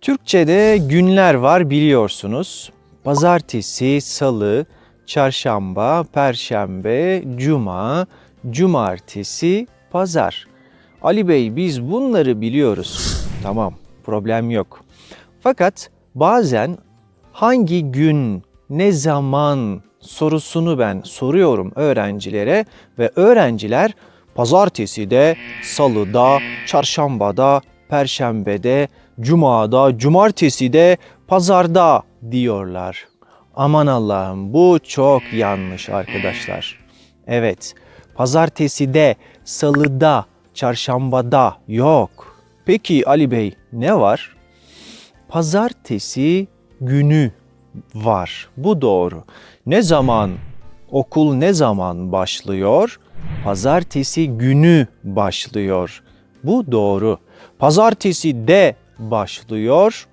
Türkçe'de günler var biliyorsunuz. Pazartesi, salı, çarşamba, perşembe, cuma, cumartesi, pazar. Ali Bey biz bunları biliyoruz. Tamam, problem yok. Fakat bazen hangi gün, ne zaman sorusunu ben soruyorum öğrencilere ve öğrenciler pazartesi de, salıda, çarşambada, perşembede, cumada, cumartesi de, pazarda diyorlar. Aman Allah'ım bu çok yanlış arkadaşlar. Evet, pazartesi de, salıda, çarşambada yok. Peki Ali Bey ne var? Pazartesi günü var. Bu doğru. Ne zaman okul ne zaman başlıyor? Pazartesi günü başlıyor. Bu doğru. Pazartesi de başlıyor.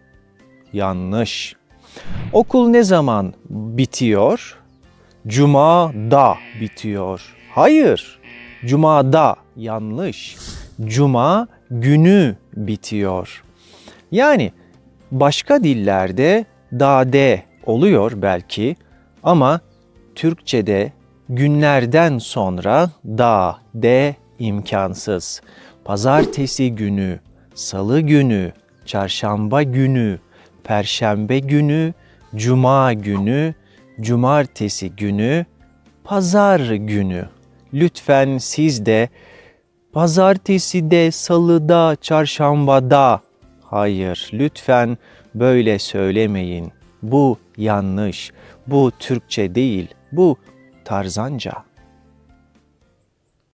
Yanlış. Okul ne zaman bitiyor? Cuma da bitiyor. Hayır. Cuma'da yanlış. Cuma günü bitiyor. Yani başka dillerde dade oluyor belki ama Türkçe'de günlerden sonra da de imkansız. Pazartesi günü, salı günü, çarşamba günü, perşembe günü, cuma günü, cumartesi günü, pazar günü. Lütfen siz de pazartesi de, salıda, çarşambada. Hayır, lütfen böyle söylemeyin. Bu yanlış. Bu Türkçe değil. Bu tarzanca.